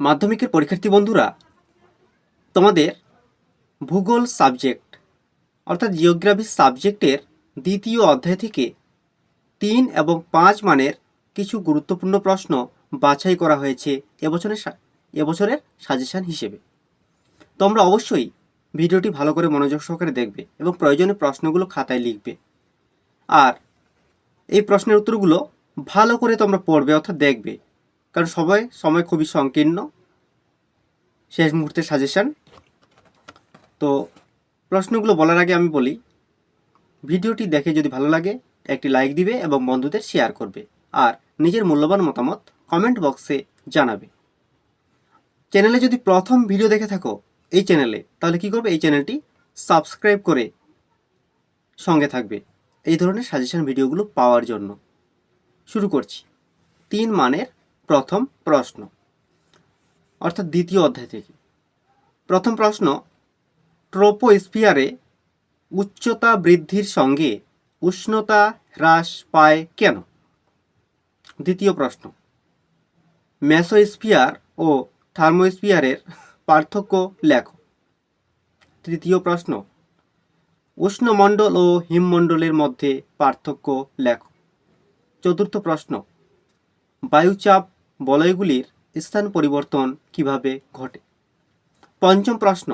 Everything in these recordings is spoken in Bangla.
মাধ্যমিকের পরীক্ষার্থী বন্ধুরা, তোমাদের ভূগোল সাবজেক্ট, অর্থাৎ জিওগ্রাফি সাবজেক্টের দ্বিতীয় অধ্যায় থেকে তিন এবং পাঁচ মানের কিছু গুরুত্বপূর্ণ প্রশ্ন বাছাই করা হয়েছে এবছরের এবছরের সাজেশন হিসেবে। তোমরা অবশ্যই ভিডিওটি ভালো করে মনোযোগ সহকারে দেখবে এবং প্রয়োজনে প্রশ্নগুলো খাতায় লিখবে। আর এই প্রশ্নের উত্তরগুলো ভালো করে তোমরা পড়বে অর্থাৎ দেখবে। কারণ সবাই, সময় খুবই সংকীর্ণ। শেষ মুহূর্তে সাজেশান তো প্রশ্নগুলো বলার আগে আমি বলি, ভিডিওটি দেখে যদি ভালো লাগে, একটি লাইক দিবে এবং বন্ধুদের শেয়ার করবে। আর নিজের মূল্যবান মতামত কমেন্ট বক্সে জানাবে। চ্যানেলে যদি প্রথম ভিডিও দেখে থাকো এই চ্যানেলে, তাহলে কি করবে? এই চ্যানেলটি সাবস্ক্রাইব করে সঙ্গে থাকবে। এই ধরনের সাজেশন ভিডিওগুলো পাওয়ার জন্য। শুরু করছি। তিন মানের প্রথম প্রশ্ন, অর্থাৎ দ্বিতীয় অধ্যায় থেকে। প্রথম প্রশ্ন, ট্রোপোস্ফিয়ারে উচ্চতা বৃদ্ধির সঙ্গে উষ্ণতা হ্রাস পায় কেন? দ্বিতীয় প্রশ্ন, মেসোস্ফিয়ার ও থার্মোস্ফিয়ারের পার্থক্য লেখো। তৃতীয় প্রশ্ন, উষ্ণমণ্ডল ও হিমমণ্ডলের মধ্যে পার্থক্য লেখো। চতুর্থ প্রশ্ন, বায়ুচাপ বলয়গুলির স্থান পরিবর্তন কীভাবে ঘটে? পঞ্চম প্রশ্ন,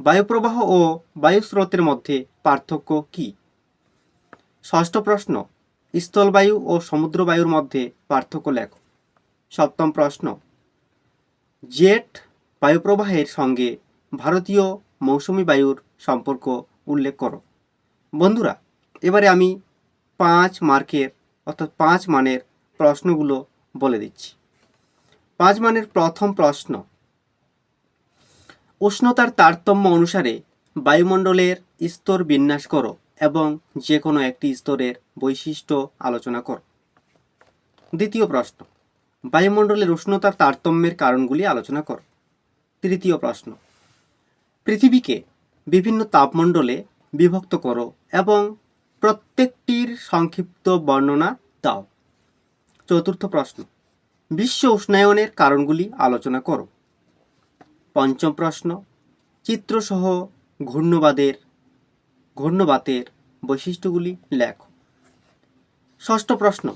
বায়ুপ্রবাহ ও বায়ুস্রোতের মধ্যে পার্থক্য কি? ষষ্ঠ প্রশ্ন, স্থলবায়ু ও সমুদ্রবায়ুর মধ্যে পার্থক্য লেখো। সপ্তম প্রশ্ন, জেট বায়ুপ্রবাহের সঙ্গে ভারতীয় মৌসুমি বায়ুর সম্পর্ক উল্লেখ করো। বন্ধুরা, এবারে আমি পাঁচ মার্কের, অর্থাৎ পাঁচ মানের প্রশ্নগুলো বলে দিচ্ছি। পাঁচ মানের প্রথম প্রশ্ন। উষ্ণতার তারতম্য অনুসারে বায়ুমণ্ডলের স্তর বিন্যাস করো এবং যে কোনো একটি স্তরের বৈশিষ্ট্য আলোচনা করো। দ্বিতীয় প্রশ্ন, বায়ুমণ্ডলের উষ্ণতার তারতম্যের কারণগুলি আলোচনা করো। তৃতীয় প্রশ্ন, পৃথিবীকে বিভিন্ন তাপমণ্ডলে বিভক্ত করো এবং প্রত্যেকটির সংক্ষিপ্ত বর্ণনা দাও। চতুর্থ প্রশ্ন বিশ্ব উষ্ণায়নের কারণগুলি আলোচনা করো। পঞ্চম প্রশ্ন, চিত্রসহ ঘূর্ণবাদের, ঘূর্ণবাতের বৈশিষ্ট্যগুলি লেখো। ষষ্ঠ প্রশ্ন,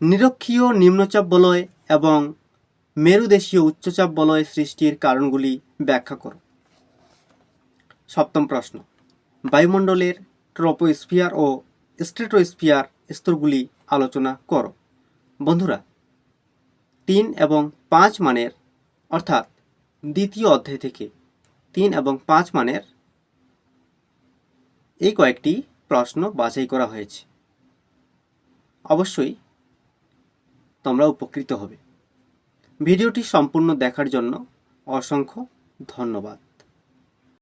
নিরক্ষীয় নিম্নচাপ বলয় এবং মেরুদেশীয় উচ্চচাপ বলয় সৃষ্টির কারণগুলি ব্যাখ্যা করো। সপ্তম প্রশ্ন, বায়ুমণ্ডলের ট্রপোস্ফিয়ার ও স্ট্রেটোস্ফিয়ার স্তরগুলি আলোচনা করো। বন্ধুরা তিন এবং পাঁচ মানের, অর্থাৎ দ্বিতীয় অধ্যায় থেকে তিন এবং পাঁচ মানের এই কয়েকটি প্রশ্ন বাছাই করা হয়েছে। অবশ্যই তোমরা উপকৃত হবে। ভিডিওটি সম্পূর্ণ দেখার জন্য অসংখ্য ধন্যবাদ।